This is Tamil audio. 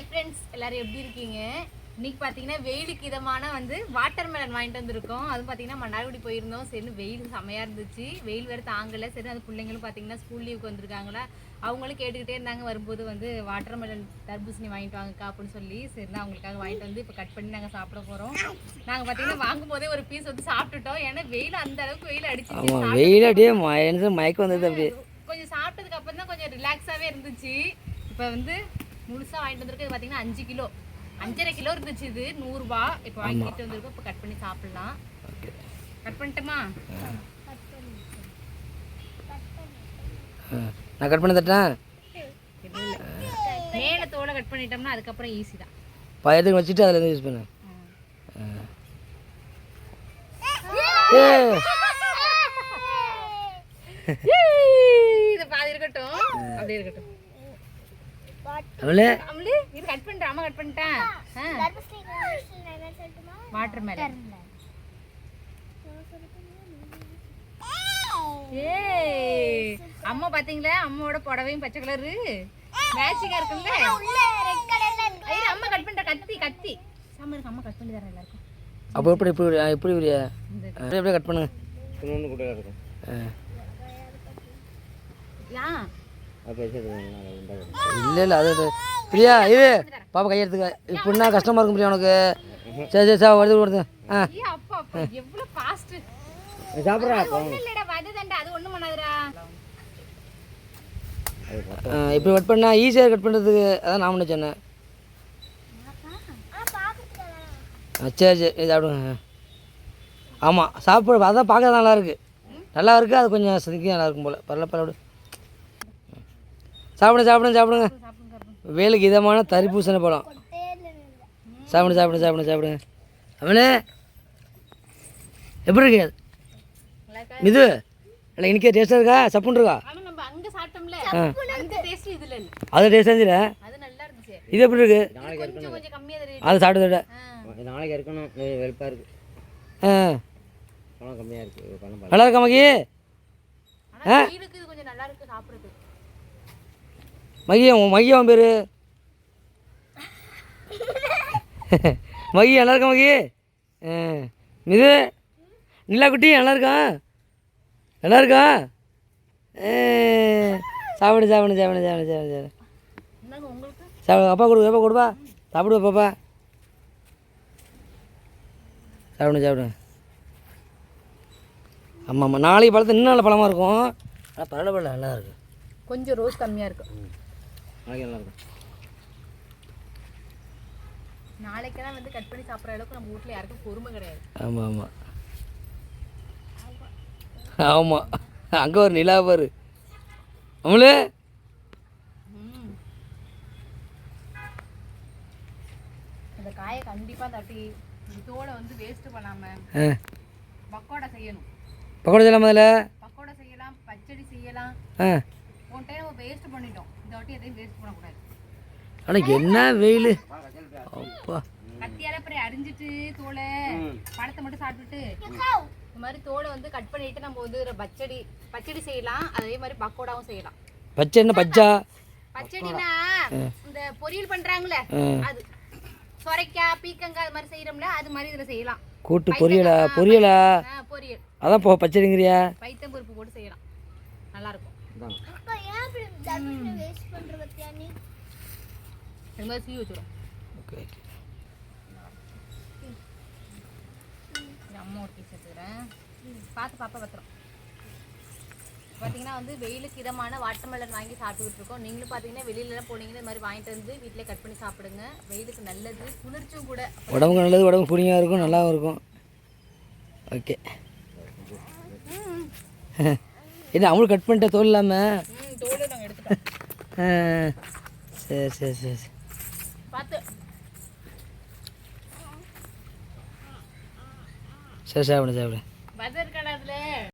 ஹாய் ஃப்ரெண்ட்ஸ் எல்லாரும் எப்படி இருக்கீங்க? இன்னைக்கு பார்த்தீங்கன்னா வெயிலுக்கு இதமான வந்து வாட்டர் மெலன் வாங்கிட்டு வந்திருக்கோம். அதுவும் பார்த்தீங்கன்னா மன்னார்குடி போயிருந்தோம். சரி வெயில் செமையாக இருந்துச்சு. வெயில் வேறு தாங்கலை. சரி அந்த பிள்ளைங்களும் பார்த்தீங்கன்னா ஸ்கூல் லீவுக்கு வந்திருக்காங்களா? அவங்களும் கேட்டுக்கிட்டே இருந்தாங்க. வரும்போது வந்து வாட்டர் மெலன் தர்பூசணி வாங்கிட்டு வாங்கக்கா அப்படின்னு சொல்லி. சரி நான் அவங்களுக்காக வாங்கிட்டு வந்து இப்போ கட் பண்ணி நாங்கள் சாப்பிட போகிறோம் நாங்கள் பார்த்தீங்கன்னா வாங்கும் போதே ஒரு பீஸ் வந்து சாப்பிட்டுட்டோம். ஏன்னா வெயில் அந்த அளவுக்கு வெயில் அடிச்சு வெயில் அப்படியே மயக்கம் வந்தது அப்படியே. கொஞ்சம் சாப்பிட்டதுக்கு அப்புறம் தான் கொஞ்சம் ரிலாக்ஸாகவே இருந்துச்சு. இப்போ வந்து முழுசாக வாங்கிட்டு வந்திருக்கு. பார்த்தீங்கன்னா அஞ்சு கிலோ. அஞ்சரை கிலோ இருந்துச்சு இது. நூறுரூபா இப்போ வாங்கிட்டு வந்திருக்கோம். இப்போ கட் பண்ணி சாப்பிடலாம். ஓகே. கட் பண்ணிட்டோமா. நான் கட் பண்ண தட்டேன் மேலே தோலை கட் பண்ணிட்டோம்னா அதுக்கப்புறம் ஈஸி தான். பயத்துக்கு வச்சுட்டு அதில் இருந்து யூஸ் பண்ணேன் ஏ. இது பாதி இருக்கட்டும். அப்படியே இருக்கட்டும். அவளே? அம்மளி இது கட் பண்ணிட்டேன் அம்மா கட் பண்ணிட்டேன். வாட்டர் மேலே ஏய் அம்மா பாத்தீங்களா? அம்மாவோட புடவையும் பச்சை கலரு மேட்சிங்கா இருக்குல்ல? ஐயோ அம்மா கட் பண்ணிட்ட கத்தி கத்தி. சாமி இருக்கு அம்மா கட் பண்ணி தரேன் எல்லாருக்கும். அப்போ எப்படி இந்த அப்படியே அப்படியே கட் பண்ணுங்க? இன்னொன்று கூட இருக்கும் ஆ. யா. இல்லை இல்லை அது அது. பிரியா இது பாப்பா கையெடுத்துக்க இப்படின்னா கஷ்டமாக இருக்கும் பிரியா உனக்கு. சரி சரி சார் வருது வருது. ஆ. சாப்பிட்றா இப்படி கட் பண்ணா ஈஸியாக கட் பண்ணுறதுக்கு அதான் நான் பண்ண சொன்னேன். ஆ, சரி சரி இது சாப்பிடுங்க. ஆமாம் சாப்பிட அதான் பார்க்க நல்லா இருக்கு. நல்லா இருக்கு அது கொஞ்சம் சதிக்க நல்லா இருக்கும் போல். பரல பரவாயில்ல சாப்பிடுங்க சாப்பிடுங்க சாப்பிடுங்க. வேலுக்கு இதமான தரிப்பூசணி பழம். சாப்பிடுங்க சாப்பிடுங்க சாப்பிடுங்க சாப்பிடுங்க. அவனே எப்படி இருக்கு நல்லா இருக்கா? இது இல்லை இன்றைக்கி டேஸ்ட்டாக இருக்கா? சப்புன்னு இருக்கா? ஆனா நம்ம அங்க சாப்பிட்டோம்ல. அந்த டேஸ்ட் இதுல இல்ல. அது நல்லா இருந்துச்சு. இது எப்படி இருக்கு? அது சாப்பிட்டு ஆ. நாளைக்கு இருக்கணும் வெளுப்பாக இருக்கு. ஆ. கம்மியாக இருக்குது நல்லா இருக்கா மகி? கொஞ்சம் நல்லா இருக்கு சாப்பிடுறது உன் மகி அவன் பேர்? மகி நல்லா இருக்கா மகி? மிது நிலா குட்டி நல்லா இருக்கான் நல்லா இருக்கா? சாப்பிடு சாப்பிடு சாப்பிடு சாப்பிடு சாப்பிடு சாப்பிடு. என்னங்க உங்களுக்கு சாப்பிடு அப்பா கொடு அப்பா கொடுப்பா. சாப்பிடுவா பாப்பா சாப்பிடுங்க சாப்பிடுங்க ஆமாம் ஆமாம் நாளைக்கு பழத்தை இன்னும் நல்ல பழமாக இருக்கும். ஆனால் பரவாயில்ல நல்லா இருக்கு. கொஞ்சம் ரோஸ் கம்மியா இருக்கு. நாளைக்கு நல்லா இருக்கும். நாளைக்கெல்லாம் வந்து கட் பண்ணி சாப்பிட்ற அளவுக்கு நம்ம வீட்ல யாருக்கும் பொறுமை கிடையாது. ஆமாம் ஆமாம் ஆமாம் அங்கே ஒரு நிலா பாரு. அமலு. அந்த காயை கண்டிப்பா தட்டி தோலை வந்து வேஸ்ட் பண்ணாம ஆ. பக்கோடா செய்யணும். பக்கோடா செய்யலாம் முதல்ல பக்கோடா செய்யலாம் பச்சடி செய்யலாம். போன டைம் வேஸ்ட் பண்ணிட்டோம். இந்த வாட்டி எதையும் வேஸ்ட் பண்ணக்கூடாது. ஆனால் என்ன வெயில்? அப்பா. கத்தியால அப்புறம் அரிஞ்சிட்டு தோலை பழத்தை மட்டும் சாப்பிட்டுட்டு. இந்த மாதிரி தோலை வந்து கட் பண்ணிட்டு நம்ம வந்து ஒரு பச்சடி பச்சடி செய்யலாம். அதே மாதிரி பக்கோடாவும் செய்யலாம். பச்சை என்ன பச்சா? பச்சடினா இந்த பொரியல் பண்றாங்களே அது. சொரைக்காய் பீக்கங்காய் அது மாதிரி செய்யறோம்ல அது மாதிரி இதுல செய்யலாம். கூட்டு பொரியலா? பொரியலா? ஆ, பொரியல். அதான் போ பச்சடிங்கிறியா? பைத்தம் பருப்பு போட்டு செய்யலாம். நல்லா இருக்கும். அம்மா ஒரு பீஸ் எடுத்துக்கிறேன். பார்த்து பாப்பா பத்திரம். பார்த்தீங்கன்னா வந்து வெயிலுக்கு இதமான வாட்டர்மெலன் வாங்கி சாப்பிட்டுக்கிட்டு இருக்கோம். நீங்களும் பார்த்தீங்கன்னா வெளியிலலாம் போனீங்கன்னா இந்த மாதிரி வாங்கிட்டு வந்து வீட்டிலே கட் பண்ணி சாப்பிடுங்க. வெயிலுக்கு நல்லது குளிர்ச்சியும் கூட. உடம்புக்கு நல்லது உடம்பு புடிங்காக இருக்கும் நல்லாவும் இருக்கும். ஓகே. என்ன அவங்களுக்கு கட் பண்ணிட்ட தோல் இல்லாமல் சரி சரி சரி சரி. சரி சாப்பிடு சாப்பிடு.